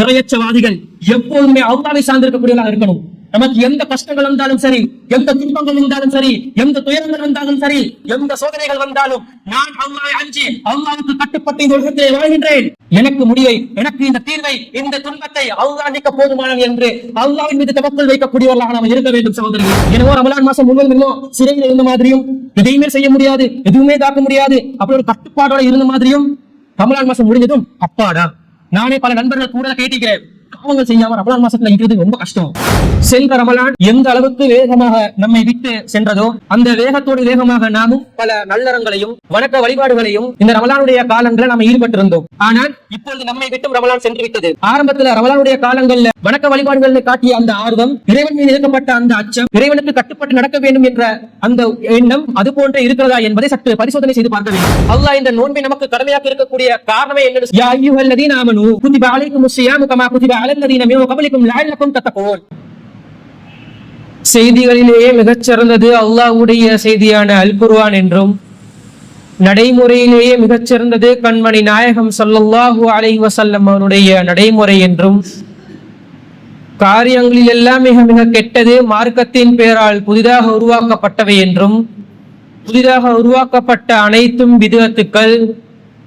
இறையச்சவாதிகள் எப்போதுமே அல்லாவை சார்ந்திருக்கக்கூடியவர்களாக இருக்கணும். நமக்கு எந்த கஷ்டங்கள் வந்தாலும் சரி எந்த துன்பங்கள் வந்தாலும் சரி எந்த துயரங்கள் வந்தாலும் சரி எந்த சோதனைகள் வந்தாலும் நான் அல்லாவை அஞ்சி அல்லாவுக்கு கட்டுப்பட்டு இந்த உலகத்திலே வாழ்கின்றேன். எனக்கு முடிவை எனக்கு இந்த தீர்வை இந்த துன்பத்தை அல்லா நிக்க போதுமானது என்று அல்லாவின் மீது தவக்கல் வைக்கக்கூடியவர்களாக நாம் இருக்க வேண்டும் சகோதரி எனவோ ரமலான் மாசம் முழுவதும் இன்னும் சிறையில் இருந்த மாதிரியும் எதையுமே செய்ய முடியாது எதுவுமே தாக்க முடியாது. அப்படி ஒரு கட்டுப்பாடோட இருந்த மாதிரியும் ரமலான் மாசம் முடிஞ்சதும் அப்பாடா. நானே பல நண்பர்கள் கூட கேட்டிருக்கிறேன் பாவங்கள் செய்யாம ரமலான் மாசத்துல இருக்கிறது ரொம்ப கஷ்டம். சென்ற ரமலான் எந்த அளவுக்கு வேகமாக நம்மை விட்டு சென்றதோ அந்த வேகத்தோடு வேகமாக நாமும் பல நல்லறங்களையும் வணக்க வழிபாடுகளையும் இந்த ரமலானுடைய காலங்களை நாம் ஈடுபட்டிருந்தோம். ஆனால் இப்பொழுது நம்மை விட்டும் ரமலான் சென்று விட்டது. ஆரம்பத்துல ரமலானுடைய காலங்கள்ல வணக்க வழிபாடுகளில் காட்டிய அந்த ஆர்வம் இறைவன் மீது இருக்கப்பட்ட அந்த அச்சம் இறைவனுக்கு கட்டுப்பட்டு நடக்க வேண்டும் என்ற அந்த எண்ணம் அது போன்ற இருக்கிறதா என்பதை சற்று பரிசோதனை செய்து பார்க்க வேண்டும். அல்லாஹ் இந்த நோன்பை நமக்கு கடமையாக இருக்கக்கூடிய காரணமே என்ன யா அய்யுஹல்லதீன ஆமனூ கபலிக்கும் லஅல்லக்கும் தத்தகூன். செய்திகளிலேயே மிகச்சிறந்தது அல்லாஹ்வுடைய செய்தியான அல் குர்வான் என்றும் நடைமுறையிலேயே மிகச்சிறந்தது கண்மணி நாயகம் ஸல்லல்லாஹு அலை வசல்லம் அவருடைய நடைமுறை என்றும் காரியங்களில் எல்லாம் மிக மிக கெட்டது மார்க்கத்தின் பெயரால் புதிதாக உருவாக்கப்பட்டவை என்றும் புதிதாக உருவாக்கப்பட்ட அனைத்தும் விதத்துக்கள்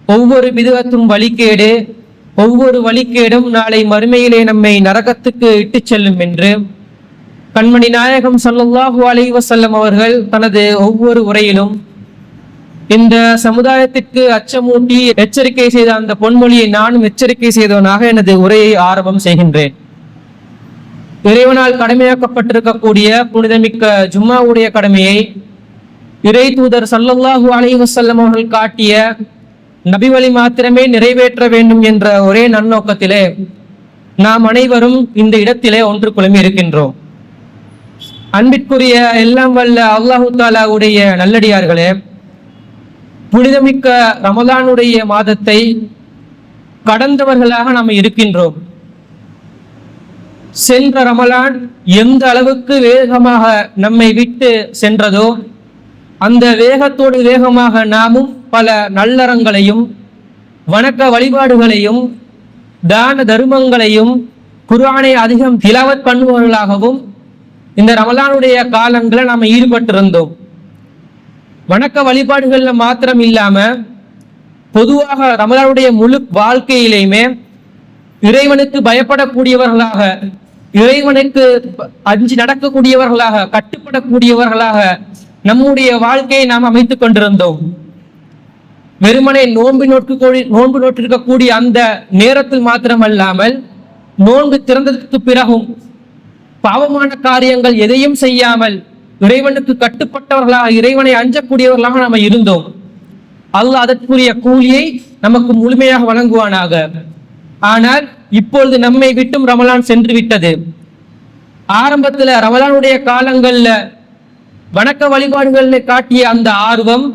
ஒவ்வொரு விதத்தும் வழிகேடு ஒவ்வொரு வழிக்கேடும் நாளை மறுமையிலே நம்மை நரகத்துக்கு இட்டுச் செல்லும் என்று கண்மணி நாயகம் சல்லுல்லாஹு அலி வசல்லம் அவர்கள் தனது ஒவ்வொரு உரையிலும் இந்த சமுதாயத்திற்கு அச்சமூட்டி எச்சரிக்கை செய்த அந்த பொன்மொழியை நானும் எச்சரிக்கை செய்தவனாக எனது உரையை ஆரம்பம் செய்கின்றேன். இறைவனால் கடமையாக்கப்பட்டிருக்கக்கூடிய புனிதமிக்க ஜும்மாவுடைய கடமையை இறை தூதர் சல்லல்லாஹு அலி வசல்லம் அவர்கள் காட்டிய நபி வழி மாத்திரமே நிறைவேற்ற வேண்டும் என்ற ஒரே நன்னோக்கத்திலே நாம் அனைவரும் இந்த இடத்திலே ஒன்று குழுமி இருக்கின்றோம். அன்பிற்குரிய எல்லாம் வல்ல அல்லாஹு தாலாவுடைய நல்லடியார்களே புனிதமிக்க ரமலானுடைய மாதத்தை கடந்தவர்களாக நாம் இருக்கின்றோம். சென்ற ரமலான் எந்த அளவுக்கு வேகமாக நம்மை விட்டு சென்றதோ அந்த வேகத்தோடு வேகமாக நாமும் பல நல்லறங்களையும் வணக்க வழிபாடுகளையும் தான தர்மங்களையும் குரானை அதிகம் திலாவத் பண்ணுபவர்களாகவும் இந்த ரமலானுடைய காலங்களை நாம் ஈடுபட்டிருந்தோம். வணக்க வழிபாடுகளில் மாத்திரம் இல்லாம பொதுவாக ரமலானுடைய முழு வாழ்க்கையிலையுமே இறைவனுக்கு பயப்படக்கூடியவர்களாக இறைவனுக்கு அஞ்சு நடக்கக்கூடியவர்களாக கட்டுப்படக்கூடியவர்களாக நம்முடைய வாழ்க்கையை நாம் அமைத்துக் கொண்டிருந்தோம். வெறுமனை நோன்பு நோட்டு நோன்பு நோட்டிருக்கக்கூடிய அந்த நேரத்தில் மாத்திரமல்லாமல் நோன்பு திறந்ததற்கு பிறகும் பாவமான காரியங்கள் எதையும் செய்யாமல் இறைவனுக்கு கட்டுப்பட்டவர்களாக இறைவனை அஞ்சக்கூடியவர்களாக நாம் இருந்தோம். அல்லாஹ் அதற்குரிய கூலியை நமக்கு முழுமையாக வழங்குவானாக. ஆனால் இப்பொழுது நம்மை விட்டும் ரமலான் சென்று விட்டது. ஆரம்பத்தில் ரமலானுடைய காலங்களில் வணக்க வழிபாடுகளில் காட்டிய அந்த ஆர்வம்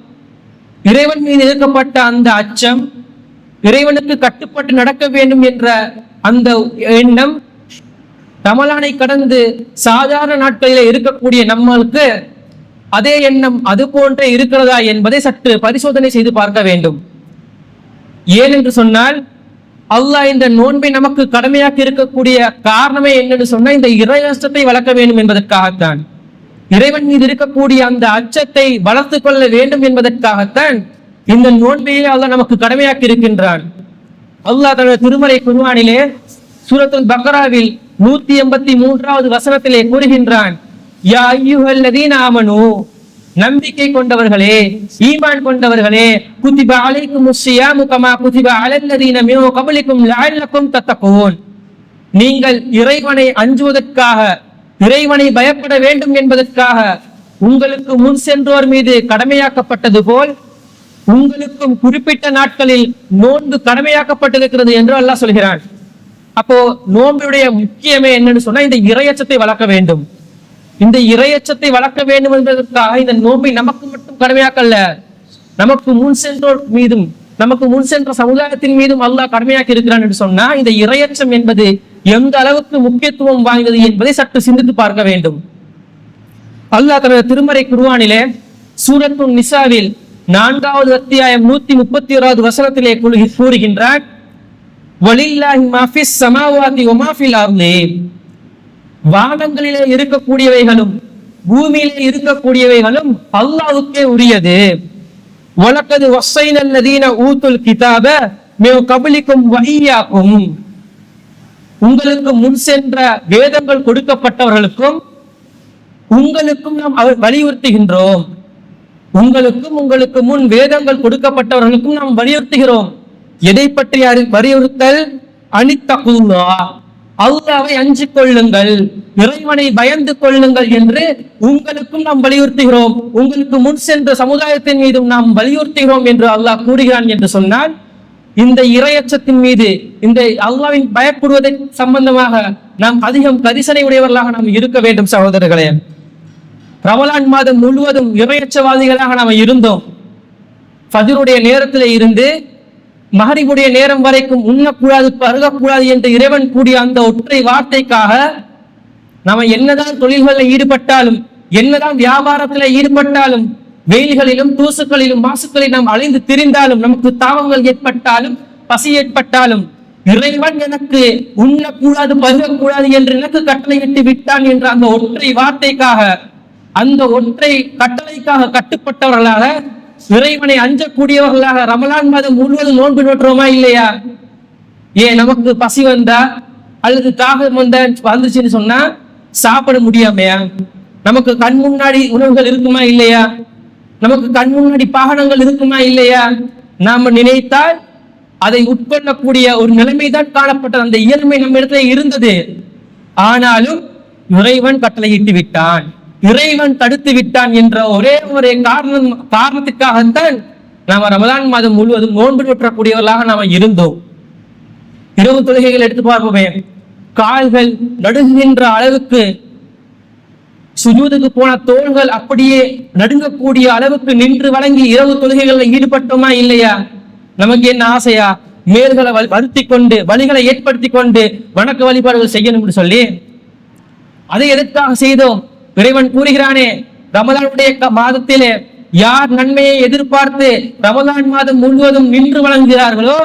இறைவன் மீது இருக்கப்பட்ட அந்த அச்சம் இறைவனுக்கு கட்டுப்பட்டு நடக்க வேண்டும் என்ற அந்த எண்ணம் ரமலானை கடந்து சாதாரண நாட்களில் இருக்கக்கூடிய நம்மளுக்கு அதே எண்ணம் அது போன்றே இருக்கிறதா என்பதை சற்று பரிசோதனை செய்து பார்க்க வேண்டும். ஏன் என்று சொன்னால் அல்லாஹ் இந்த நோன்பை நமக்கு கடமையாக்கி இருக்கக்கூடிய காரணமே என்னன்னு சொன்னால் இந்த இறையச்சத்தை வளர்க்க வேண்டும் என்பதற்காகத்தான். இறைவன் மீது இருக்கக்கூடிய அந்த அச்சத்தை வளர்த்து கொள்ள வேண்டும் என்பதற்காகத்தான் இந்த நோன்பையே அல்லாஹ் நமக்கு கடமையாக்கி இருக்கின்றான். அல்லாஹ் தனது திருமலை குருவானிலே சூரத்துல் பக்ராவில் நூத்தி எண்பத்தி மூன்றாவது வசனத்திலே கூறுகின்றான். யா ஐயுஹல்லதீன ஆமனு. நம்பிக்கை கொண்டவர்களே ஈமான் கொண்டவர்களே குதிப அலைக்கும் முகமா கமா குதிப அலல்லதீன மின் கபலிக்கும் லஅல்லக்கும் தத்தகூன். நீங்கள் இறைவனை அஞ்சுவதற்காக இறைவனை பயப்பட வேண்டும் என்பதற்காக உங்களுக்கு முன் சென்றோர் மீது கடமையாக்கப்பட்டது போல் உங்களுக்கும் குறிப்பிட்ட நாட்களில் நோன்பு கடமையாக்கப்பட்டிருக்கிறது என்று அல்லாஹ் சொல்கிறான். அப்போ நோன்புடைய முக்கியமே என்னன்னு சொன்னா இந்த இரையச்சத்தை வளர்க்க வேண்டும். இந்த இரையச்சத்தை வளர்க்க வேண்டும் என்பதற்காக இந்த நோன்பை நமக்கு மட்டும் கடமையாக்கல்ல. நமக்கு முன் சென்றோர் மீதும் நமக்கு முன் சென்ற சமுதாயத்தின் மீதும் அல்லாஹ் கடமையாக்கி இருக்கிறான் என்று சொன்னா இந்த இரையச்சம் என்பது எந்த அளவுக்கு முக்கியத்துவம் வாய்ந்தது என்பதை சற்று சிந்தித்து பார்க்க வேண்டும். அல்லாஹ் தனது திருமறை குருவானிலே சூரத்து நிசாவில் நான்காவது அத்தியாயம் நூத்தி முப்பத்தி ஓராவது வசனத்திலே கூறு- கூறுகின்றார் வலில்லாஹி மா ஃபிஸ் ஸமாவாதி வானங்களிலே இருக்கக்கூடியவைகளும் பூமியிலே இருக்கக்கூடியவைகளும் அல்லாஹ்வுக்கே உரியது. வலக்கது வஸ்ஸைனல்லதீன ஊத்துல் கிதாப மின் கபலிக்கும் வையாக்கும் உங்களுக்கு முன் சென்ற வேதங்கள் கொடுக்கப்பட்டவர்களுக்கும் உங்களுக்கும் நாம் வலியுறுத்துகின்றோம். உங்களுக்கும் உங்களுக்கு முன் வேதங்கள் கொடுக்கப்பட்டவர்களுக்கும் நாம் வலியுறுத்துகிறோம். எதை பற்றி அறி- வலியுறுத்தல்? அனித்தகுல்லா அல்லாவை அஞ்சு கொள்ளுங்கள். இறைவனை பயந்து கொள்ளுங்கள் என்று உங்களுக்கும் நாம் வலியுறுத்துகிறோம். உங்களுக்கு முன் சென்ற சமுதாயத்தின் மீதும் நாம் வலியுறுத்துகிறோம் என்று அல்லாஹ் கூறுகிறான் என்று சொன்னால் இந்த இரையச்சத்தின் மீது இந்த அல்லாவின் பயப்படுவதை சம்பந்தமாக நாம் அதிகம் கரிசனை உடையவர்களாக நாம் இருக்க வேண்டும் சகோதரர்களே. ரமலான் மாதம் முழுவதும் இரையச்சவாதிகளாக நாம் இருந்தோம். ஃபஜ்ருடைய நேரத்தில் இருந்து மகரிபுடைய நேரம் வரைக்கும் உண்ணக்கூடாது பருகக்கூடாது என்று இறைவன் கூடிய அந்த ஒற்றை வார்த்தைக்காக நாம என்னதான் தொழில்களில் ஈடுபட்டாலும் என்னதான் வியாபாரத்தில் ஈடுபட்டாலும் வெயில்களிலும் தூசுக்களிலும் மாசுக்களில் நாம் அலைந்து திரிந்தாலும் நமக்கு தாவங்கள் ஏற்பட்டாலும் பசி ஏற்பட்டாலும் இறைவன் எனக்கு உண்ணக்கூடாது பருகக்கூடாது என்று எனக்கு கட்டளையிட்டு விட்டான் என்ற அந்த ஒற்றை வார்த்தைக்காக அந்த ஒற்றை கட்டளைக்காக கட்டுப்பட்டவர்களாக இறைவனை அஞ்சக்கூடியவர்களாக ரமலான் மாதம் முழுவதும் நோன்பு நோட்டுறோமா இல்லையா? ஏன் நமக்கு பசி வந்தா அல்லது தாகம் வந்தா வந்துச்சுன்னு சொன்னா சாப்பிட முடியாமையா? நமக்கு கண் முன்னாடி உணவுகள் இருக்குமா இல்லையா? நமக்கு கண் முன்னாடி பாகனங்கள் இருக்குமா இல்லையா? நாம நினைத்தால் அதை உட்கொள்ளக்கூடிய ஒரு நிலைமைதான் காணப்பட்டது. அந்த இயல்மை நம்ம இடத்துல இருந்தது. ஆனாலும் இறைவன் கட்டளையிட்டு விட்டான். இறைவன் தடுத்து விட்டான் என்ற ஒரே ஒரு காரணம் காரணத்துக்காகத்தான் நாம ரமதான் மாதம் முழுவதும் நோன்பு நோற்றக்கூடியவர்களாக நாம இருந்தோம். இரவு தொழுகைகள் எடுத்து பார்ப்போமே. கால்கள் நடுகின்ற அளவுக்கு சுஜூதுக்கு போன தோள்கள் அப்படியே நடுங்கக்கூடிய அளவுக்கு நின்று வழங்கி இரவு தொழுகைகள்ல ஈடுபட்டோமா இல்லையா? நமக்கு என்ன ஆசையா? மேல்களை வருத்தி கொண்டு வழிகளை ஏற்படுத்தி கொண்டு வணக்க வழிபாடுகள் செய்யணும்னு சொல்லி அதை எதற்காக செய்தோம்? இறைவன் கூறுகிறானே ரமலானுடைய மாதத்திலே யார் நன்மையை எதிர்பார்த்து ரமலான் மாதம் முழுவதும் நின்று வழங்குகிறார்களோ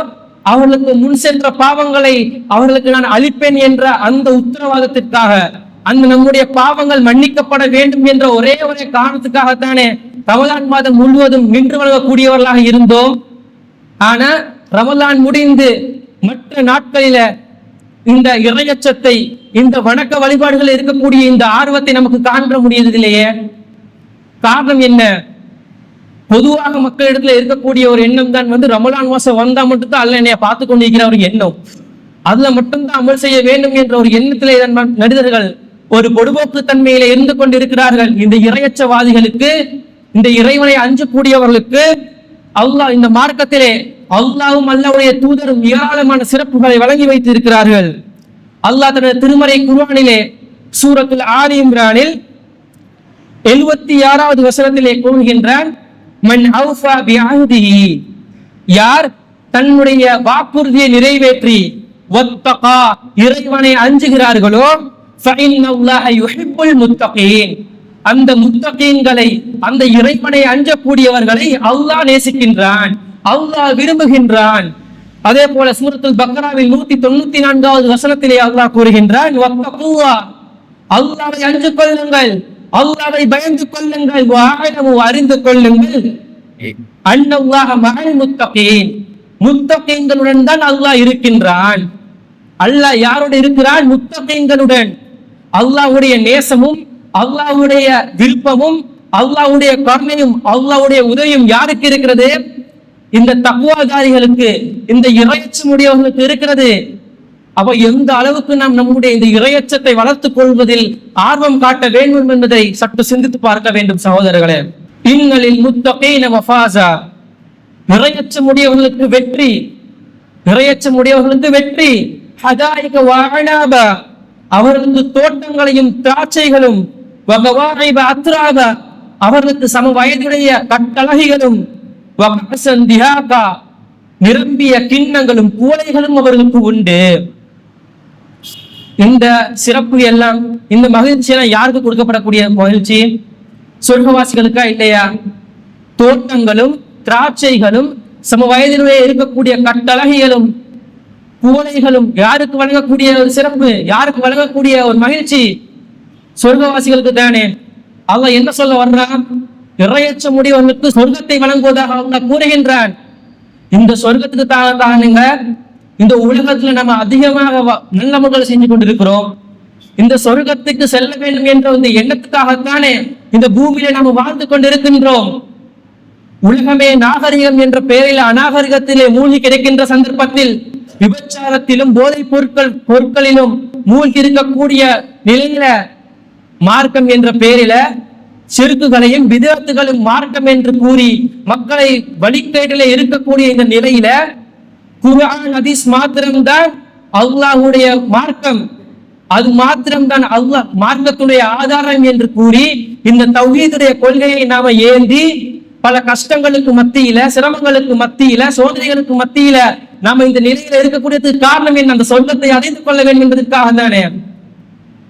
அவர்களுக்கு முன் சென்ற பாவங்களை அவர்களுக்கு நான் அளிப்பேன் என்ற அந்த உத்தரவாதத்திற்காக அந்த நம்முடைய பாவங்கள் மன்னிக்கப்பட வேண்டும் என்ற ஒரே ஒரே காரணத்துக்காகத்தானே ரமலான் மாதம் முழுவதும் நின்று வழங்கக்கூடியவர்களாக இருந்தோம். ஆனா ரமலான் முடிந்து மற்ற நாட்களில இந்த இறையச்சத்தை இந்த வணக்க வழிபாடுகள் இருக்கக்கூடிய இந்த ஆர்வத்தை நமக்கு காண்ற முடியறதில்லையே. காரணம் என்ன? பொதுவாக மக்களிடத்துல இருக்கக்கூடிய ஒரு எண்ணம் தான் வந்து ரமலான் மாசம் வந்தா மட்டும்தான் அல்ல என்னைய பார்த்து கொண்டிருக்கிற ஒரு எண்ணம். அதுல மட்டும்தான் அமல் செய்ய வேண்டும் என்ற ஒரு எண்ணத்திலே தான் மனிதர்கள் ஒரு பொடுபோக்கு தன்மையில இருந்து கொண்டிருக்கிறார்கள். இந்த இறையச்சவாதிகளுக்கு இந்த இறைவனை அஞ்சக்கூடியவர்களுக்கு அல்லாஹ் இந்த மார்க்கத்திலே அல்லாஹ்வும் அல்லாவுடைய தூதரும் ஏராளமான சிறப்புகளை வழங்கி வைத்திருக்கிறார்கள். அல்லாஹ் தனது திருமறை குர்ஆனிலே சூரத்தில் ஆரி இம்ரானில் எழுபத்தி ஆறாவது வசனத்திலே கூறுகின்றான் மன் யார் தன்னுடைய வாக்குறுதியை நிறைவேற்றி இறைவனை அஞ்சுகிறார்களோ அந்த முத்தகீன்களை அந்த இறைவனை அஞ்சக்கூடியவர்களை அல்லாஹ் நேசிக்கின்றான் அல்லாஹ் விரும்புகின்றான். அதே போல சூரத்துல் பக்ராவில் நூத்தி தொண்ணூத்தி நான்காவது வசனத்திலே அல்லாஹ் கூறுகின்றான் அல்லாவை அஞ்சு கொள்ளுங்கள் அல்லாவை பயந்து கொள்ளுங்கள் வாழவு அறிந்து கொள்ளுங்கள். அன்னல்லாஹ மகன் முத்தகீன். முத்தகீன்களுடன் தான் அல்லாஹ் இருக்கின்றான். அல்லாஹ் யாரோடு இருக்கிறான்? முத்தகீன்களுடன். அல்லாஹ்வுடைய நேசமும் அல்லாவுடைய விருப்பமும் அல்லாவுடைய கருணையும் அல்லாவுடைய உதவியும் யாருக்கு இருக்கிறது? இந்த தக்குவாதாரிகளுக்கு இந்த இறையச்சம் உடையவர்களுக்கு இருக்கிறது. அப்ப எந்த அளவுக்கு நாம் நம்முடைய இந்த இறையச்சத்தை வளர்த்துக் கொள்வதில் ஆர்வம் காட்ட வேண்டும் என்பதை சற்று சிந்தித்து பார்க்க வேண்டும் சகோதரர்களே. இன்னலில் முத்தகீன மஃபாஸா இரையச்சம் உடையவர்களுக்கு வெற்றி. இறையச்சம் உடையவர்களுக்கு வெற்றி. ஹதாயிக வஅனாப அவரது தோட்டங்களையும் திராட்சைகளும் அத்ராக அவர்களுக்கு சம வயதுடைய கட்டழகிகளும் நிரம்பிய கிண்ணங்களும் கூலைகளும் அவர்களுக்கு உண்டு. இந்த சிறப்பு எல்லாம் இந்த மகிழ்ச்சி எல்லாம் யாருக்கு கொடுக்கப்படக்கூடிய மகிழ்ச்சி? சொர்க்கவாசிகளுக்கா இல்லையா? தோட்டங்களும் திராட்சைகளும் சம வயதினுடைய இருக்கக்கூடிய கட்டழகிகளும் குவளைகளும் யாருக்கு வழங்கக்கூடிய ஒரு சிறப்பு யாருக்கு வழங்கக்கூடிய ஒரு மகிழ்ச்சி? சொர்க்கவாசிகளுக்கு தானே. அவன் என்ன சொல்ல வர்றான்? இறையச்ச முடியவர்களுக்கு சொர்க்கத்தை வழங்குவதாக அவங்க கூறுகின்றான். இந்த சொர்க்கத்துக்கு தான் தானுங்க இந்த உலகத்துல நம்ம அதிகமாக வ- முறைகள் செஞ்சு கொண்டிருக்கிறோம். இந்த சொர்க்கத்துக்கு செல்ல வேண்டும் என்ற இந்த எண்ணத்துக்காகத்தானே இந்த பூமியில நம்ம வாழ்ந்து கொண்டிருக்கின்றோம். உலகமே நாகரிகம் என்ற பெயரில் அநாகரிகத்திலே மூழ்கி கிடைக்கின்ற சந்தர்ப்பத்தில் விபச்சாரத்திலும் போதைப் பொருட்கள் பொருட்களிலும் மூழ்கி இருக்கக்கூடிய நிலையில மார்க்கம் என்ற பெயரில செருக்குகளையும் விதத்துகளும் மார்க்கம் என்று கூறி மக்களை வழிகேட்டில இருக்கக்கூடிய இந்த நிலையில குரான் ஹதீஸ் மாத்திரம்தான் அல்லாஹுடைய மார்க்கம். அது மாத்திரம்தான் அல்லாஹ் மார்க்கத்துடைய ஆதாரம் என்று கூறி இந்த தௌஹீதுடைய கொள்கையை நாம ஏந்தி பல கஷ்டங்களுக்கு மத்தியில சிரமங்களுக்கு மத்தியில சோதனைகளுக்கு மத்தியில நாம இந்த நிலையில இருக்கக்கூடியதுக்கு காரணம் என்ன? அந்த சொர்க்கத்தை அடைந்து கொள்ள வேண்டும் என்பதற்காக தானே.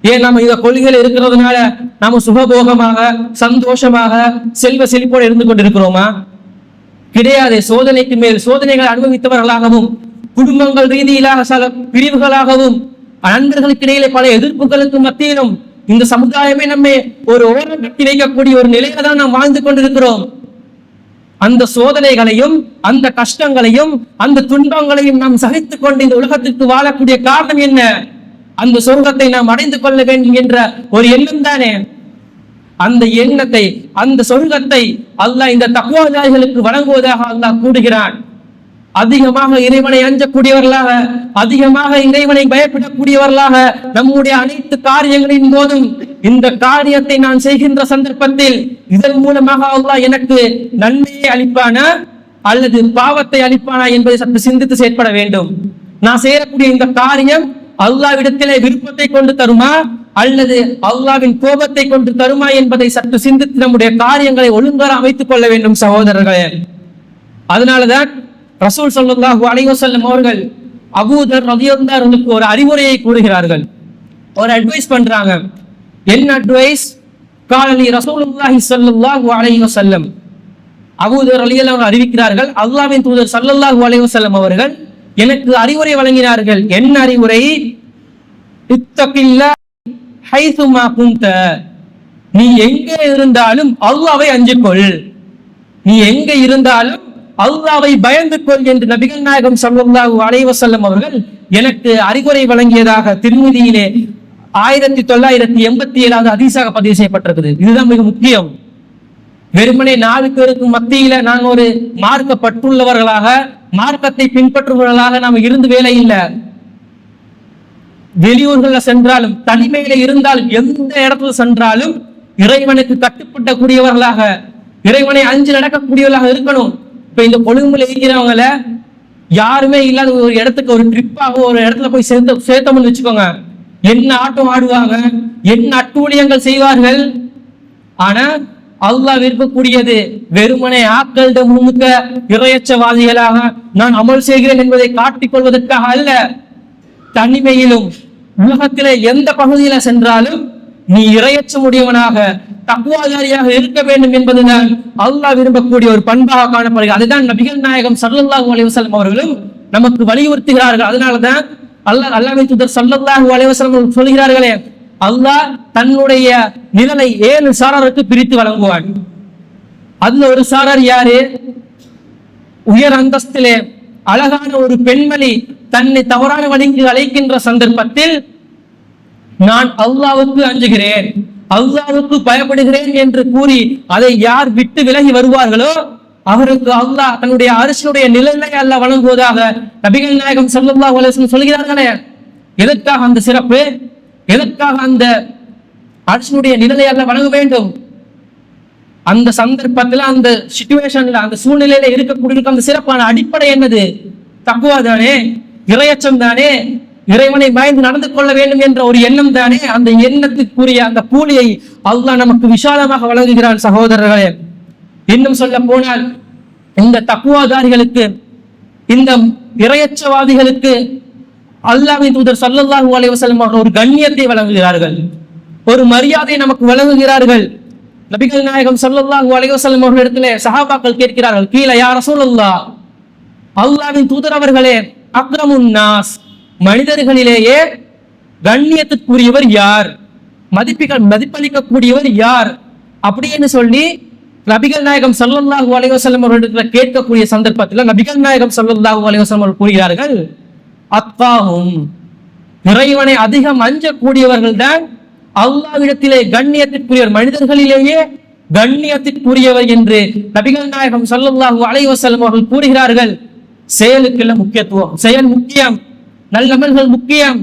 ஏன் நம்ம இந்த கொள்கையில இருக்கிறதுனால நாம சுகபோகமாக சந்தோஷமாக செல்வ செழிப்போடு இருந்து கொண்டிருக்கிறோமா? கிடையாது. சோதனைக்கு மேல் சோதனைகளை அனுபவித்தவர்களாகவும் குடும்பங்கள் ரீதியிலாக சில பிரிவுகளாகவும் நண்பர்களுக்கு இடையிலே பல எதிர்ப்புகளுக்கு மத்தியிலும் இந்த சமுதாயமே நம்ம ஒரு ஓரம் கட்டி வைக்கக்கூடிய ஒரு நிலையில தான் நாம் வாழ்ந்து கொண்டிருக்கிறோம். அந்த சோதனைகளையும் அந்த கஷ்டங்களையும் அந்த துன்பங்களையும் நாம் சகித்துக் கொண்டு இந்த உலகத்திற்கு வாழக்கூடிய காரணம் என்ன? அந்த சொர்க்கத்தை நாம் அடைந்து கொள்ள வேண்டும் என்ற ஒரு எண்ணம் தானே? அந்த எண்ணத்தை அந்த சொர்க்கத்தை அல்லாஹ் இந்த தக்குவாதிகளுக்கு வழங்குவதாக அல்லாஹ் கூடுகிறான் அதிகமாக இறைவனை அஞ்சக்கூடியவர்களாக அதிகமாக இறைவனை பயப்படக்கூடியவர்களாக நம்முடைய அனைத்து காரியங்களின் போதும் இந்த காரியத்தை நான் செய்கின்ற சந்தர்ப்பத்தில் இதன் மூலமாக அல்லாஹ் எனக்கு நன்மையை அளிப்பானா அல்லது பாவத்தை அளிப்பானா என்பதை சற்று சிந்தித்து செயற்பட வேண்டும். நான் செய்யக்கூடிய இந்த காரியம் அல்லாவிடத்திலே விருப்பத்தை கொண்டு தருமா அல்லது அல்லாவின் கோபத்தை கொண்டு தருமா என்பதை சற்று சிந்தித்து நம்முடைய காரியங்களை ஒழுங்காக அமைத்துக் கொள்ள வேண்டும் சகோதரர்களே. அதனாலதான் ரசூல் சொல்லுல்லாஹு அலைவசல்லம் அவர்கள் அபூதர் ரலியல்லாஹு ஒரு அறிவுரையை கூறுகிறார்கள். ஒரு அட்வைஸ் பண்றாங்க. என்ன அட்வைஸ் காலனி ரசூலுல்லாஹி சல்லுல்லாஹு அலைவசல்லம் அபூதர் அலியல் அவர்கள் அறிவிக்கிறார்கள். அல்லாவின் தூதர் சல்லல்லாஹு அலைவசல்லம் அவர்கள் எனக்கு அறிவுரை வழங்கினார்கள். என்ன அறிவுரை? இத்தகில்லா ஹைசுமா குந்த நீ எங்கே இருந்தாலும் அல்லாவை கொள். நீ எங்கே இருந்தாலும் அல்லாவை பயந்து கொள் என்று நபிகள் நாயகம் ஸல்லல்லாஹு அலைவசல்லம் அவர்கள் எனக்கு அறிவுரை வழங்கியதாக திருமதியிலே ஆயிரத்தி தொள்ளாயிரத்தி எண்பத்தி ஏழாவது அதிசாக பதிவு செய்யப்பட்டிருக்குது. இதுதான் மிக முக்கியம். வெறுமனே நாலு பேருக்கு மத்தியில நாங்க ஒரு மார்க்கப்பட்டுள்ளவர்களாக மார்க்கத்தை பின்பற்றுபவர்களாக நாம் இருந்து வேலை இல்லை. வெளியூர்கள்ல சென்றாலும் தனிமையில இருந்தாலும் எந்த இடத்துல சென்றாலும் இறைவனுக்கு கட்டுப்பட்டக்கூடியவர்களாக இறைவனை அஞ்சு நடக்கக்கூடியவர்களாக இருக்கணும். இப்ப இந்த கொழும்புல இருக்கிறவங்கள யாருமே இல்லாத ஒரு இடத்துக்கு ஒரு ட்ரிப்பாக ஒரு இடத்துல போய் சேர்த்து சேர்த்தோம்னு வச்சுக்கோங்க. என்ன ஆட்டம் ஆடுவாங்க? என்ன அட்டூழியங்கள் செய்வார்கள்? ஆனா அல்லாஹ் விரும்பக்கூடியது வெறுமனை ஆக்களிட முழுக்க இறையச்சவாதிகளாக நான் அமல் செய்கிறேன் என்பதை காட்டிக் கொள்வதற்காக அல்ல. தனிமையிலும் உலகத்தில எந்த பகுதியில சென்றாலும் நீ இரையச்ச முடியவனாக தக்குவாதாரியாக இருக்க வேண்டும் என்பதுதான் அல்லாஹ் விரும்பக்கூடிய ஒரு பண்பாக காணப்படுகிறது. அதுதான் நபிகள் நாயகம் சல்லல்லாஹு அலைஹி அவர்களும் நமக்கு வலியுறுத்துகிறார்கள். அதனாலதான் அல்லாஹ் அல்லாஹ்வின் தூதர் சல்லல்லாஹு அலைஹி சொல்கிறார்களே அல்லாஹ் தன்னுடைய நிழலை ஏழு சாரருக்கு பிரித்து வழங்குவான். அதுல ஒரு சாரர் யாரு? உயர் அந்தஸ்திலே அழகான ஒரு பெண்மணி தன்னை தவறான வழிக்கு அழைக்கின்ற சந்தர்ப்பத்தில் நான் அல்லாவுக்கு அஞ்சுகிறேன். அல்லாவுக்கு பயப்படுகிறேன் என்று கூறி அதை யார் விட்டு விலகி வருவார்களோ அவருக்கு அல்லாஹ் தன்னுடைய அரசுடைய நிழலை அல்ல வழங்குவதாக நபிகள் நாயகம் ஸல்லல்லாஹு உலகம் சொல்கிறார்களே. எதற்காக அந்த சிறப்பு? எதற்காக அந்த அரசனுடைய நிழலை அல்ல வழங்க வேண்டும்? அந்த சந்தர்ப்பத்துல அந்த சிச்சுவேஷன்ல அந்த சூழ்நிலையில இருக்கக்கூடிய அந்த சிறப்பான அடிப்படை என்னது? தக்குவா தானே இரையச்சம் தானே? இறைவனை பயந்து நடந்து கொள்ள வேண்டும் என்ற ஒரு எண்ணம் தானே அந்த எண்ணத்துக்குரிய அந்த கூலியை அல்லாஹ் நமக்கு விசாலமாக வழங்குகிறான் சகோதரர்களே. இன்னும் சொல்ல போனால் இந்த தக்குவாதாரிகளுக்கு இந்த இரையச்சவாதிகளுக்கு அல்லாவின் தூதர் சல்லல்லாஹு அலைஹி அவர்கள் ஒரு கண்ணியத்தை வழங்குகிறார்கள். ஒரு மரியாதை நமக்கு வழங்குகிறார்கள். நபிகள் நாயகம் சல்லல்லாஹு அலைஹி வஸல்லம் சஹாபாக்கள் கேட்கிறார்கள் கீழே யா அல்லா அல்லாஹ்வின் தூதர் அவர்களே அக்ரமுன் நாஸ். மனிதர்களிலேயே கண்ணியத்துக்குரியவர் யார்? மதிப்பிகள் மதிப்பளிக்கக்கூடியவர் யார்? அப்படின்னு சொல்லி நபிகள் நாயகம் ஸல்லல்லாஹு அலைவசல்லம் வஸல்லம் கேட்கக்கூடிய சந்தர்ப்பத்தில் நபிகள் நாயகம் ஸல்லல்லாஹு அலைவசல்லம் அவர்கள் கூறுகிறார்கள் அத்தாஹும் இறைவனை அதிகம் அஞ்சக்கூடியவர்கள் தான் அல்லாவிடத்திலே கண்ணியத்திற்குரியவர் மனிதர்களிலேயே கண்ணியத்திற்குரியவர் என்று நபிகள் நாயகம் ஸல்லல்லாஹு அலைவசல்லம் அவர்கள் கூறுகிறார்கள். செயலுக்கெல்லாம் முக்கியத்துவம் செயல் முக்கியம். நல்லமல்கள் முக்கியம்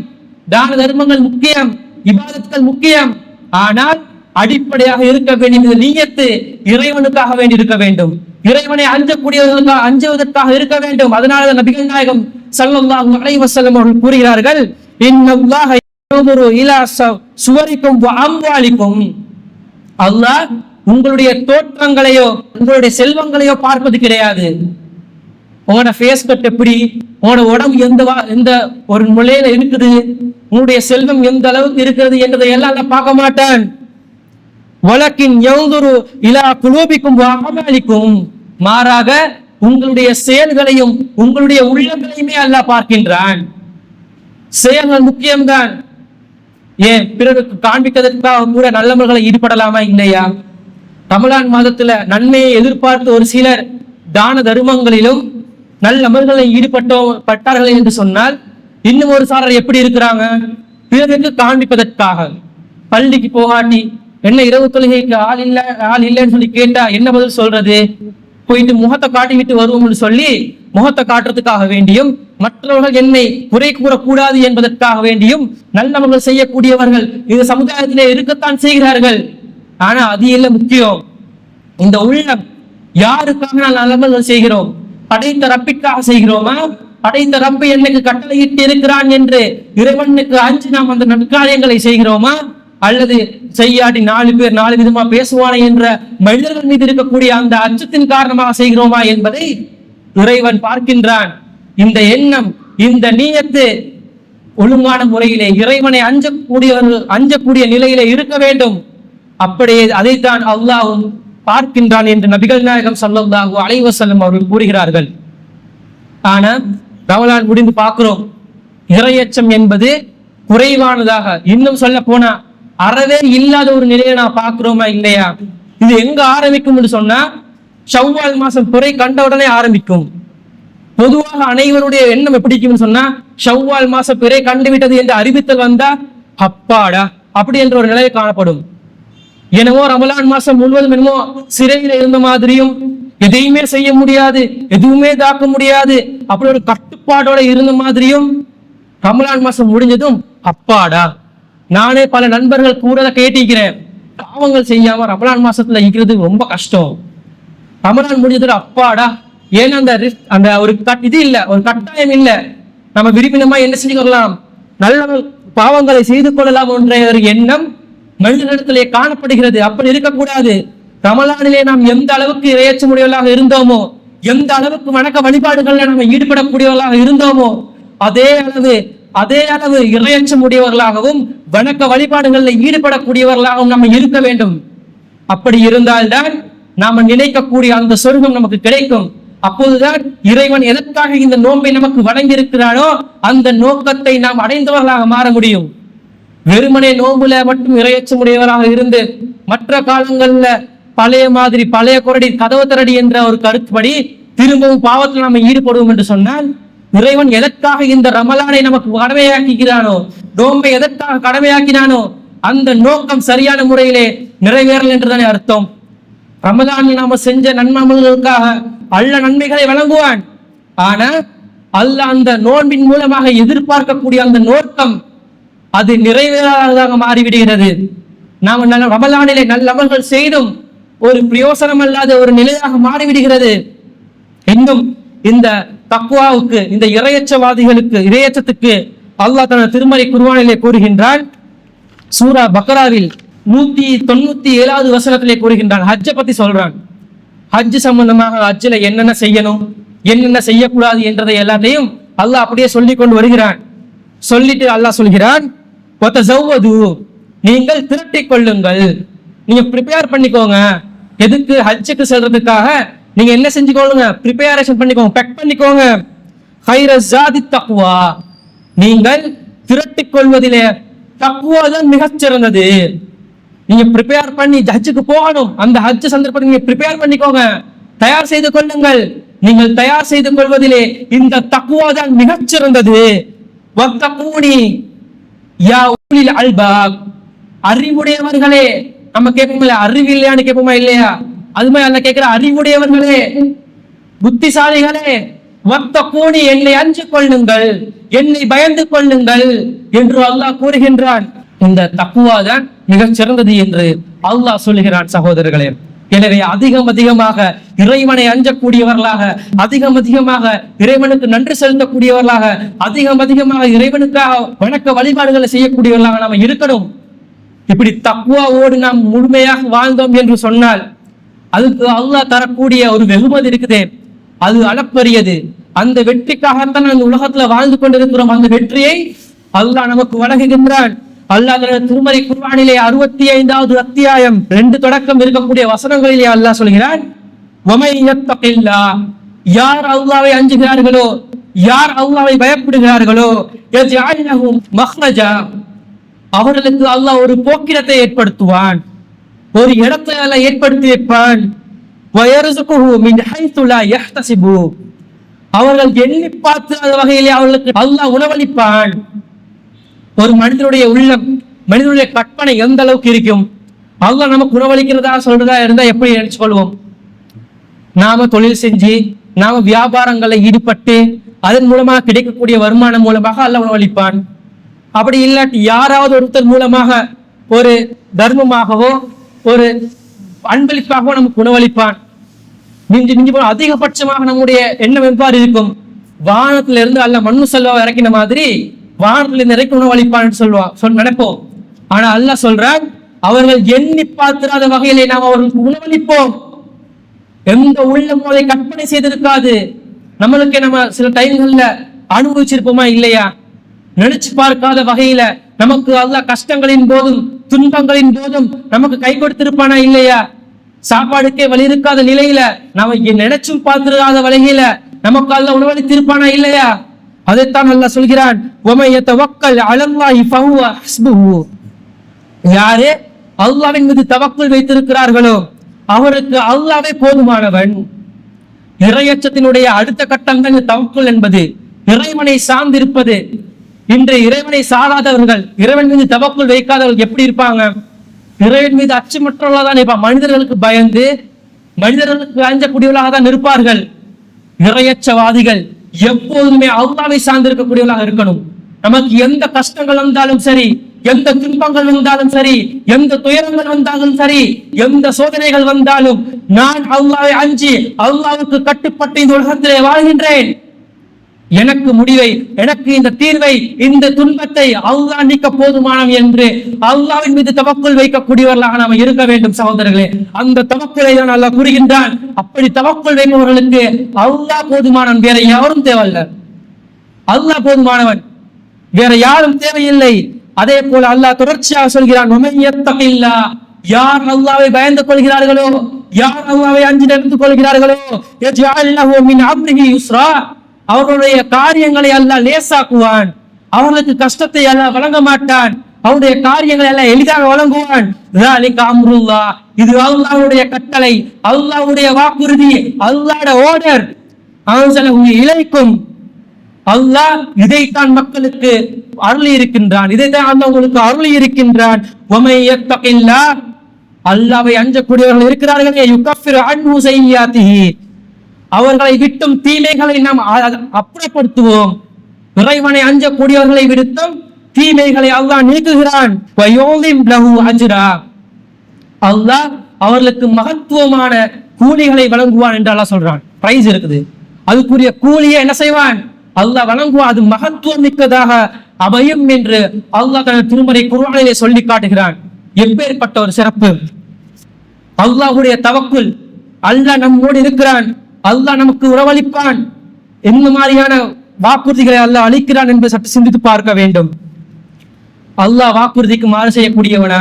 தான தர்மங்கள் முக்கியம் இபாதத்துகள் முக்கியம். ஆனால் அடிப்படையாக இருக்க வேண்டிய நீயத்து இறைவனுக்காக வேண்டி இருக்க வேண்டும். இறைவனை அஞ்சக்கூடியவர்களுக்காக அஞ்சுவதற்காக இருக்க வேண்டும். அதனால நபிகள் நாயகம் ஸல்லல்லாஹு அலைவசல்லம் அவர்கள் கூறுகிறார்கள் இன்னல்லாஹ யன்துரு இலா சுவரிக்கும் அம்பாளிக்கும் அல்லாஹ் உங்களுடைய தோற்றங்களையோ உங்களுடைய செல்வங்களையோ பார்ப்பது கிடையாது. உங்களோட ஃபேஸ் கட் எப்படி? உங்களோட உடம்பு எந்த வா- எந்த ஒரு நிலையில இருக்குது? உன்னுடைய செல்வம் எந்த அளவுக்கு இருக்கிறது என்றதை எல்லாம் நான் பார்க்க மாட்டேன். வழக்கின் எவ்வளோ இலா குலோபிக்கும் அமலிக்கும். மாறாக உங்களுடைய செயல்களையும் உங்களுடைய உள்ளங்களையுமே அல்ல பார்க்கின்றான். செயல்கள் முக்கியம்தான். ஏன்? பிறருக்கு காண்பிக்கிறதுக்காக கூட நல்லவர்களை ஈடுபடலாமா இல்லையா? தமிழான் மாதத்துல நன்மையை எதிர்பார்த்து ஒரு சிலர் தான தர்மங்களிலும் நல்லமல்களை ஈடுபட்டோ பட்டார்கள் என்று சொன்னால் இன்னும் ஒரு சாரர் எப்படி இருக்கிறாங்க? பிறருக்கு காண்பிப்பதற்காக. பள்ளிக்கு போகாட்டி என்ன இரவு தொழுகைக்கு ஆள் இல்ல ஆள் இல்லைன்னு சொல்லி கேட்டா என்ன பதில் சொல்றது? போயிட்டு முகத்தை காட்டி விட்டு வருவோம்னு சொல்லி முகத்தை காட்டுறதுக்காக வேண்டியும் மற்றவர்கள் என்னை குறை கூறக்கூடாது என்பதற்காக வேண்டியும் நல்லவர்கள் செய்யக்கூடியவர்கள் இந்த சமுதாயத்திலே இருக்கத்தான் செய்கிறார்கள். ஆனா அது இல்லை முக்கியம். இந்த உள்ளம் யாருக்காக நான் நல்லவர்கள் செய்கிறோம்? படைத்த ரப்பிற்காக செய்கிறோமா? படைத்த ரப்பை என்னைக்கு கட்டளையிட்டு இருக்கிறான் என்று இறைவனுக்கு அஞ்சு நாம் அந்த நற்காரியங்களை செய்கிறோமா? அல்லது செய்யாட்டி நாலு பேர் நாலு விதமா பேசுவானே என்ற மனிதர்கள் மீது இருக்கக்கூடிய அந்த அச்சத்தின் காரணமாக செய்கிறோமா என்பதை இறைவன் பார்க்கின்றான். இந்த எண்ணம் இந்த நீயத்து ஒழுங்கான முறையிலே இறைவனை அஞ்சக்கூடியவர்கள் அஞ்சக்கூடிய நிலையிலே இருக்க வேண்டும். அப்படியே அதைத்தான் அல்லாஹும் பார்க்கின்றான் என்று நபிகள் நாயகம் சல்லாஹூ அலைவசல்லம் அவர்கள் கூறுகிறார்கள். ஆனா ரமலான் முடிந்து பார்க்கிறோம். இறையச்சம் என்பது குறைவானதாக. இன்னும் சொல்ல போனா அறவே இல்லாத ஒரு நிலையை நான் பார்க்கிறோமா இல்லையா? இது எங்க ஆரம்பிக்கும் சொன்னா ஷவ்வால் மாசம் பிறை கண்ட உடனே ஆரம்பிக்கும். பொதுவாக அனைவருடைய எண்ணம் எப்படி சொன்னா ஷவ்வால் மாசம் பிறை கண்டுவிட்டது என்று அறிவித்தல் வந்தா அப்பாடா அப்படி என்ற ஒரு நிலை காணப்படும். என்னவோ ரமலான் மாசம் முழுவதும் என்னமோ சிறையில இருந்த மாதிரியும் எதையுமே செய்ய முடியாது எதுவுமே தாக்க முடியாது. அப்படி ஒரு கட்டுப்பாடோட இருந்த மாதிரியும் ரமலான் மாசம் முடிஞ்சதும் அப்பாடா. நானே பல நண்பர்கள் கூட கேட்டிருக்கிறேன். பாவங்கள் செய்யாம ரமலான் மாசத்துல இருக்கிறது ரொம்ப கஷ்டம். ரமலான் முடிஞ்சதுல அப்பாடா. ஏன்னா அந்த அந்த ஒரு கட் இது இல்லை ஒரு கட்டாயம் இல்லை. நம்ம விரும்பினமா என்ன செஞ்சு கொள்ளலாம் நல்ல பாவங்களை செய்து கொள்ளலாம் என்ற ஒரு எண்ணம் மனிதனிடத்திலே காணப்படுகிறது. அப்படி இருக்கக்கூடாது. ரமலானிலே நாம் எந்த அளவுக்கு இறையச்சமுடையவர்களாக இருந்தோமோ எந்த அளவுக்கு வணக்க வழிபாடுகள்ல நம்ம ஈடுபடக்கூடியவர்களாக இருந்தோமோ அதே அளவு அதே அளவு இறையச்சமுடையவர்களாகவும் வணக்க வழிபாடுகளில் ஈடுபடக்கூடியவர்களாகவும் நம்ம இருக்க வேண்டும். அப்படி இருந்தால்தான் நாம நினைக்கக்கூடிய அந்த சொர்க்கம் நமக்கு கிடைக்கும். அப்போதுதான் இறைவன் எதற்காக இந்த நோன்பை நமக்கு வழங்கியிருக்கிறானோ அந்த நோக்கத்தை நாம் அடைந்தவர்களாக மாற முடியும். வெறுமனே நோம்புல மட்டும் இரையச்சமுடையவராக இருந்து மற்ற காலங்கள்ல பழைய மாதிரி பழைய குரடி கதவு திரடி என்ற ஒரு கருத்துப்படி திரும்பவும் பாவத்தில் நம்ம ஈடுபடுவோம் என்று சொன்னால் இறைவன் எதற்காக இந்த ரமலானை நமக்கு கடமையாக்கிக்கிறானோ நோன்பை எதற்காக கடமையாக்கினானோ அந்த நோக்கம் சரியான முறையிலே நிறைவேறல் என்றுதானே அர்த்தம். ரமலானில் நாம செஞ்ச நன்மகளுக்காக அல்ல நன்மைகளை வழங்குவான். ஆனா அல்ல அந்த நோன்பின் மூலமாக எதிர்பார்க்கக்கூடிய அந்த நோக்கம் அது நிறைவேறாததாக மாறிவிடுகிறது. நாம் நல்ல ரமலானிலே நல்லமல்கள் செய்தும் ஒரு பிரயோசனம் அல்லாத ஒரு நிலையாக மாறிவிடுகிறது. இன்னும் இந்த தக்குவாவுக்கு இந்த இரையச்சவாதிகளுக்கு இரையச்சத்துக்கு அல்லாஹ் தனது திருமறை குருவானிலே கூறுகின்றான். சூரா பக்ராவில் நூத்தி தொண்ணூத்தி ஏழாவது வசனத்திலே கூறுகின்றான். ஹஜ்ஜை பத்தி சொல்றான். ஹஜ்ஜு சம்பந்தமாக ஹஜ்ஜில் என்னென்ன செய்யணும் என்னென்ன செய்யக்கூடாது என்றதை எல்லாத்தையும் அல்லாஹ் அப்படியே சொல்லி கொண்டு வருகிறான். சொல்லிட்டு அல்லாஹ் சொல்கிறான் நீங்கள் திரட்டிக் கொள்ளுங்கள். நீங்க ப்ரிப்பேர் பண்ணிக்கோங்க. எதுக்கு ஹஜ்ஜுக்கு செல்றதுக்காக நீங்க என்ன செஞ்சுக்கோங்க ப்ரிப்பேரேஷன் பண்ணிக்கோங்க. பெக் பண்ணிக்கோங்க. ஹைர ஜாதி தக்குவா நீங்கள் திரட்டிக் கொள்வதிலே தக்குவா தான் மிகச்சிறந்தது நீங்க ப்ரிப்பேர் பண்ணி ஹஜ்ஜுக்கு போகணும். அந்த ஹஜ்ஜு சந்தர்ப்பத்தை நீங்க ப்ரிப்பேர் பண்ணிக்கோங்க. தயார் செய்து கொள்ளுங்கள். நீங்கள் தயார் செய்து கொள்வதிலே இந்த தக்குவா தான் மிகச்சிறந்தது சிறந்தது. யா உலில் அல்பாப் அறிவுடையவர்களே நம்ம கேட்போம்ல அறிவு இல்லையான்னு கேட்போமா இல்லையா? அது மாதிரி அல்ல கேட்கிற அறிவுடையவர்களே புத்திசாலிகளே மொத்த கூடி என்னை அஞ்சு கொள்ளுங்கள் என்னை பயந்து கொள்ளுங்கள் என்று அல்லாஹ் கூறுகின்றான். இந்த தக்குவாதான் மிகச் சிறந்தது என்று அல்லாஹ் சொல்லுகிறான் சகோதரர்களே. எனவே அதிகம் அதிகமாக இறைவனை அஞ்சக்கூடியவர்களாக அதிகம் அதிகமாக இறைவனுக்கு நன்றி செலுத்தக்கூடியவர்களாக அதிகம் அதிகமாக இறைவனுக்காக வணக்க வழிபாடுகளை செய்யக்கூடியவர்களாக நாம் இருக்கணும். இப்படி தக்குவாவோடு நாம் முழுமையாக வாழ்ந்தோம் என்று சொன்னால் அதுக்கு அல்லாஹ் தரக்கூடிய ஒரு வெகுமதி இருக்குதே. அது அளப்பரியது. அந்த வெற்றிக்காகத்தான் அந்த உலகத்துல வாழ்ந்து கொண்டிருக்கிறோம். அந்த வெற்றியை அல்லாஹ் நமக்கு வழங்குகின்றான். அல்லாஹ் திருமலை திருமறை அறுபத்தி ஐந்தாவது அத்தியாயம் ரெண்டு தொடக்கம் இருக்கக்கூடிய வசனங்களிலே அல்லாஹ் சொல்கிறான் யார் அல்லாவை அஞ்சுகிறார்களோ யார் அல்லாவை பயப்படுகிறார்களோ யஜ்அல் அவர்களுக்கு அல்லாஹ் ஒரு போக்கிடத்தை ஏற்படுத்துவான் ஒரு இடத்தை அல்லாஹ் ஏற்படுத்தி வைப்பான். அவர்கள் எண்ணி அந்த வகையிலே அவர்களுக்கு அல்லாஹ் உணவளிப்பான். ஒரு மனிதனுடைய உள்ளம் மனிதனுடைய கற்பனை எந்த அளவுக்கு இருக்கும்? அவங்க நமக்கு உணவளிக்கிறதா சொல்றதா இருந்தா எப்படி நினைச்சு கொள்வோம்? நாம தொழில் செஞ்சு நாம வியாபாரங்களை ஈடுபட்டு அதன் மூலமாக கிடைக்கக்கூடிய வருமானம் மூலமாக அல்ல உணவளிப்பான் அப்படி இல்லாட்டி யாராவது ஒருத்தர் மூலமாக ஒரு தர்மமாகவோ ஒரு அன்பளிப்பாகவோ நமக்கு உணவளிப்பான் மிஞ்சி மிஞ்சி போன அதிகபட்சமாக நம்முடைய எண்ணம் எவ்வாறு இருக்கும்? வானத்திலிருந்து அல்ல மண்ணு செல்வா இறக்கின மாதிரி வானத்தில் நிறைக்கு உணவளிப்பான்னு சொல்லுவான் சொல் நினைப்போம் ஆனா அல்லாஹ் சொல்றான் அவர்கள் எண்ணி பார்த்திராத வகையிலே நாம் அவர்களுக்கு உணவளிப்போம் எந்த உள்ளமும் அதை கற்பனை செய்திருக்காது. நம்மளுக்கு நம்ம சில டைம்கள்ல அனுபவிச்சிருப்போமா இல்லையா? நினைச்சு பார்க்காத வகையில நமக்கு அல்லாஹ் கஷ்டங்களின் போதும் துன்பங்களின் போதும் நமக்கு கை கொடுத்திருப்பானா இல்லையா? சாப்பாடுக்கே வழி இருக்காத நிலையில நாம நினைச்சும் பார்த்திருக்காத வகையில நமக்கு அல்ல உணவளித்திருப்பானா இல்லையா? அதைத்தான் அல்லாஹ் சொல்கிறான் யாரே அல்லாவின் மீது தவக்குள் வைத்திருக்கிறார்களோ அவருக்கு அல்லாவே போதுமானவன். இறையச்சத்தினுடைய அடுத்த கட்டம் தான் தவக்குள் என்பது இறைவனை சார்ந்திருப்பது. இன்று இறைவனை சாராதவர்கள் இறைவன் மீது தவக்குள் வைக்காதவர்கள் எப்படி இருப்பாங்க? இறைவன் மீது அச்சமற்றவர்களாக தான் இருப்பாங்க. மனிதர்களுக்கு பயந்து மனிதர்களுக்கு அஞ்சக்கூடியவர்களாக தான் இருப்பார்கள். இறையச்சவாதிகள் எப்போதுமே அல்லாவை சார்ந்திருக்கக்கூடியவர்களாக இருக்கணும். நமக்கு எந்த கஷ்டங்கள் வந்தாலும் சரி எந்த துன்பங்கள் வந்தாலும் சரி எந்த துயரங்கள் வந்தாலும் சரி எந்த சோதனைகள் வந்தாலும் நான் அல்லாவை அஞ்சி அல்லாவுக்கு கட்டுப்பட்டு இந்த உலகத்திலே வாழ்கின்றேன். எனக்கு முடிவை எனக்கு இந்த தீர்வை இந்த துன்பத்தை அல்லாஹ் நீக்க போதுமானம் என்று அல்லாவின் மீது தவக்குள் வைக்கக்கூடியவர்களாக நாம் இருக்க வேண்டும் சகோதரர்களே. அந்த தவக்குலை தான் அல்லாஹ் கூறுகின்றான். அப்படி தவக்குள் வைப்பவர்களுக்கு அல்லாஹ் போதுமானவன் வேற யாரும் தேவையில்ல. அல்லா போதுமானவன் வேற யாரும் தேவையில்லை. அதே போல அல்லாஹ் தொடர்ச்சியாக சொல்கிறான் "வமன் யார் அல்லாவை பயந்து கொள்கிறார்களோ யார் அல்லாவை அஞ்சு நடந்து கொள்கிறார்களோ அவர்களுடைய காரியங்களை எல்லாம் லேசாக்குவான். அவர்களுக்கு கஷ்டத்தை எல்லாம் வழங்க மாட்டான். அவருடைய காரியங்களை எல்லாம் எளிதாக வழங்குவான். அம்ருல்லா இது அல்லாவுடைய கட்டளை. அல்லாவுடைய வாக்குறுதி. அல்லாட ஓடர் அவன் சில உங்க இழைக்கும் அல்லாஹ் இதைத்தான் மக்களுக்கு அருள் இருக்கின்றான் இதைத்தான் அல்ல உங்களுக்கு அருள் இருக்கின்றான் அல்லாவை அஞ்சக்கூடியவர்கள் இருக்கிறார்கள். யுகஃபிர் அன்பு செய்யாத்திகி அவர்களை விட்டும் தீமைகளை நாம் அப்புறப்படுத்துவோம். இறைவனை அஞ்சக்கூடியவர்களை விடுத்தும் தீமைகளை அல்லாஹ் நீக்குகிறான். அல்லாஹ் அவர்களுக்கு மகத்துவமான கூலிகளை வழங்குவான் என்று அல்லாஹ் சொல்றான். பிரைஸ் இருக்குது. அதுக்குரிய கூலியை என்ன செய்வான்? அல்லாஹ் வழங்குவான். அது மகத்துவம் மிக்கதாக அமையும் என்று அல்லாஹ் தனது திருமறை குர்ஆனிலே சொல்லி காட்டுகிறான். எப்பேற்பட்ட ஒரு சிறப்பு? அல்லாஹுடைய தவக்குள் அல்லாஹ் நம்மோடு இருக்கிறான். அல்லாஹ் நமக்கு உறவளிப்பான் என்ன மாதிரியான வாக்குறுதிகளை அல்லாஹ் அளிக்கிறான் என்பதை சற்று சிந்தித்து பார்க்க வேண்டும். அல்லாஹ் வாக்குறுதிக்கு மாறு செய்யக்கூடியவனா?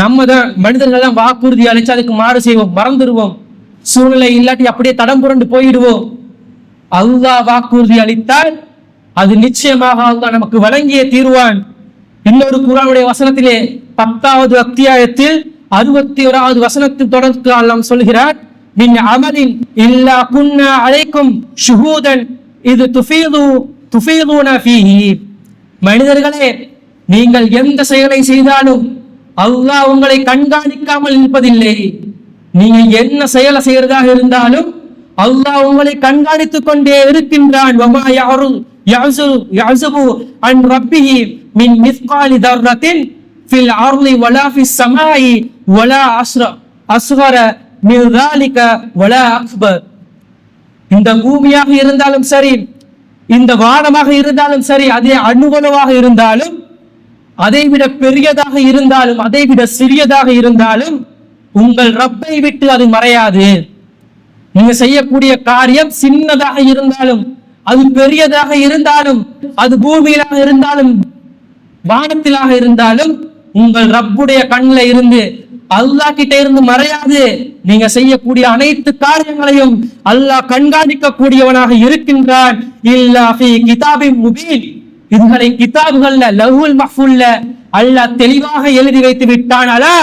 நம்ம தான் மனிதர்கள் தான் வாக்குறுதி அழைச்சு அதுக்கு மாறு செய்வோம் மறந்துடுவோம். சூழ்நிலை இல்லாட்டி அப்படியே தடம் புரண்டு போயிடுவோம். அல்லாஹ் வாக்குறுதி அளித்தால் அது நிச்சயமாக அல்லாஹ் நமக்கு வழங்கிய தீர்வான். இன்னொரு குரானுடைய வசனத்திலே பத்தாவது அத்தியாயத்தில் அறுபத்தி ஓராவது வசனத்தில் தொடர்ந்து அல்லாம் சொல்கிறார் மின் عمل إلا كنا அழைக்கும் شهودا இது تفيضوا تفيضون فيه. மனிதர்களே நீங்கள் எந்த செயலை செய்தாலும் அல்லாஹ் உங்களை கண்காணிக்காமல் இருப்பதில்லை நீங்கள் என்ன செயலை செய்யறதாக இருந்தாலும் அல்லாஹ் உங்களை கண்காணித்துக் கொண்டே இருக்கின்றான். மின் மிஸ்காலி தர்ரத்தின் ஃபில் அர்லி வலா ஃபிஸ் வலா அஸ்ர இந்த பூமியாக இருந்தாலும் சரி இந்த வானமாக இருந்தாலும் சரி அதே அணுவணுவாக இருந்தாலும் அதை விட பெரியதாக இருந்தாலும் அதை விட சிறியதாக இருந்தாலும் உங்கள் ரப்பை விட்டு அது மறையாது. நீங்க செய்யக்கூடிய காரியம் சின்னதாக இருந்தாலும் அது பெரியதாக இருந்தாலும் அது பூமியிலாக இருந்தாலும் வானத்திலாக இருந்தாலும் உங்கள் ரப்புடைய கண்ணில் இருந்து அல்லா கிட்ட இருந்து மறையாது. நீங்க செய்யக்கூடிய அனைத்து காரியங்களையும் அல்லாஹ் கண்காணிக்க கூடியவனாக இருக்கின்றான் கிதாபின் முபீன். இதுகளை கிதாபுகள்ல லஹுல் மஹ்ஃபுல்ல அல்லாஹ் தெளிவாக எழுதி வைத்து விட்டான் அலா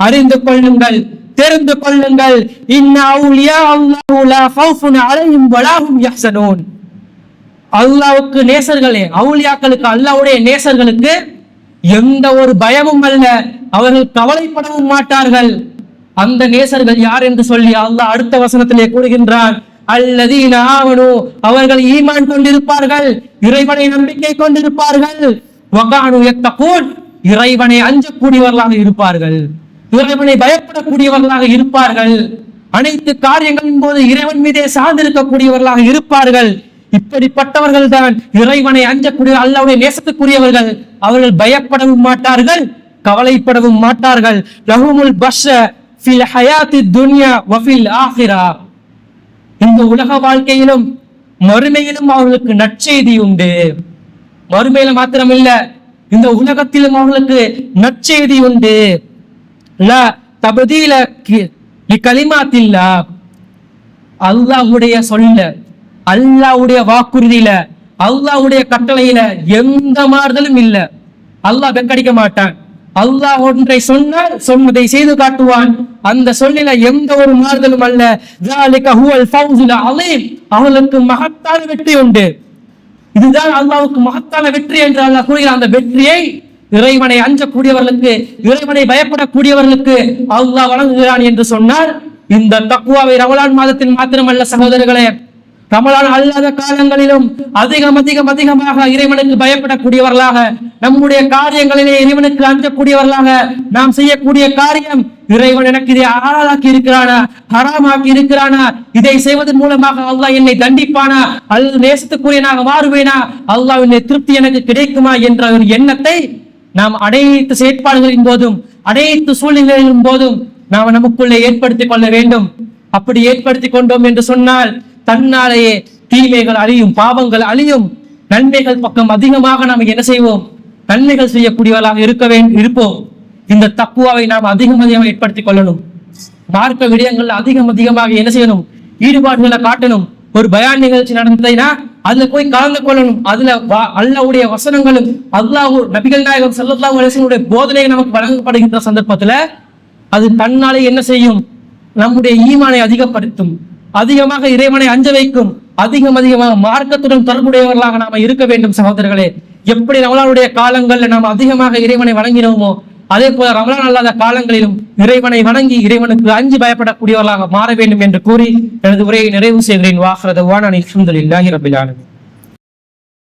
அறிந்து கொள்ளுங்கள் தெரிந்து கொள்ளுங்கள். இன்ன அவுலியா அல்லாஹு அல்லாவுக்கு நேசர்களே அவுலியாக்களுக்கு அல்லாவுடைய நேசர்களுக்கு எந்த ஒரு பயமும் அல்ல. அவர்கள் கவலைப்படவும் மாட்டார்கள். அந்த நேசர்கள் யார் என்று சொல்லி அல்லாஹ் அடுத்த வசனத்திலே கூறுகின்றான் அல்லதீன ஆவனு அவர்கள் ஈமான் கொண்டிருப்பார்கள் இறைவனை நம்பிக்கை கொண்டிருப்பார்கள். வகானு எத்தகூன் இறைவனை அஞ்சக்கூடியவர்களாக இருப்பார்கள். இறைவனை பயப்படக்கூடியவர்களாக இருப்பார்கள். அனைத்து காரியங்களின் போது இறைவன் மீதே சார்ந்திருக்கக்கூடியவர்களாக இருப்பார்கள். இப்படிப்பட்டவர்கள் தான் இறைவனை அஞ்சக்கூடிய அல்லாவுடைய நேசத்துக்குரியவர்கள். அவர்கள் பயப்படவும் மாட்டார்கள். கவலைப்படவும் மாட்டார்கள். லஹுமுல் பஷ ஃபில் ஹயாத்தி துன்யா வஃபில் ஆஹிரா இந்த உலக வாழ்க்கையிலும் மறுமையிலும் அவர்களுக்கு நற்செய்தி உண்டு. மறுமையில மாத்திரமில்ல இந்த உலகத்திலும் அவர்களுக்கு நற்செய்தி உண்டு. ல தபதியில கலிமாத்தில்லா. அல்லாஹ்வுடைய சொல்ல அல்லாஹ்வுடைய வாக்குறுதியில அல்லாஹ்வுடைய கட்டளையில எந்த மாறுதலும் இல்ல. அல்லாஹ் வெங்கடிக்க மாட்டான். அல்லாஹ் ஒன்றை சொன்னால் சொன்னதை செய்து காட்டுவான். அந்த சொல்லில எந்த ஒரு மாறுதலும் அல்ல. அவளுக்கு மகத்தான வெற்றி உண்டு. இதுதான் அல்லாவுக்கு மகத்தான வெற்றி என்று அல்லாஹ் கூறுகிறான். அந்த வெற்றியை இறைவனை அஞ்சக்கூடியவர்களுக்கு இறைவனை பயப்படக்கூடியவர்களுக்கு அல்லாஹ் வழங்குகிறான் என்று சொன்னால் இந்த தக்குவாவை ரவலான் மாதத்தின் மாத்திரமல்ல சகோதரர்களே ரமலான் அல்லாத காலங்களிலும் அதிகம் அதிகம் அதிகமாக இறைவனுக்கு பயப்படக்கூடியவர்களாக நம்முடைய காரியங்களிலே இறைவனுக்கு அஞ்சக்கூடியவர்களாக நாம் செய்யக்கூடிய காரியம் இறைவன் எனக்கு இதை ஆளாக்கி இருக்கிறானா ஹராமாக்கி இருக்கிறானா இதை செய்வதன் மூலமாக அல்லாஹ் என்னை தண்டிப்பானா அல்லது நேசத்துக்குரியனாக மாறுவேனா அல்லாஹ் என்னை திருப்தி எனக்கு கிடைக்குமா என்ற ஒரு எண்ணத்தை நாம் அனைத்து செயற்பாடுகளின் போதும் அனைத்து சூழ்நிலைகளின் போதும் நாம் நமக்குள்ளே ஏற்படுத்திக் கொள்ள வேண்டும். அப்படி ஏற்படுத்திக் கொண்டோம் என்று சொன்னால் தன்னாலேயே தீமைகள் அழியும் பாவங்கள் அழியும். நன்மைகள் பக்கம் அதிகமாக நாம் என்ன செய்வோம்? நன்மைகள் செய்யக்கூடியவர்களாக இருக்க வேண்டும் இருப்போம். இந்த தக்குவாவை நாம் அதிகம் அதிகமாக ஏற்படுத்திக் கொள்ளணும். மார்க்க விடயங்கள்ல அதிகம் அதிகமாக என்ன செய்யணும்? ஈடுபாடுகளை காட்டணும். ஒரு பயான் நிகழ்ச்சி நடந்ததுன்னா அதுல போய் கலந்து கொள்ளணும். அதுல வா- வசனங்களும் அல்லாஹ் நபிகள் நாயகம் ஸல்லல்லாஹு அரசனுடைய போதனை நமக்கு வழங்கப்படுகின்ற சந்தர்ப்பத்துல அது தன்னாலே என்ன செய்யும்? நம்முடைய ஈமானை அதிகப்படுத்தும். அதிகமாக இறைவனை அஞ்ச வைக்கும் அதிகம் அதிகமாக மார்க்கத்துடன் தொடர்புடையவர்களாக நாம இருக்க வேண்டும் சகோதரர்களே. எப்படி ரமலானுடைய காலங்கள்ல நாம் அதிகமாக இறைவனை வணங்கினோமோ அதே போல ரமலான் அல்லாத காலங்களிலும் இறைவனை வணங்கி இறைவனுக்கு அஞ்சு பயப்படக்கூடியவர்களாக மாற வேண்டும் என்று கூறி எனது உரையை நிறைவு செய்கிறேன். வாஹரத வானி அல்ஹம்துலில்லாஹி ரபில்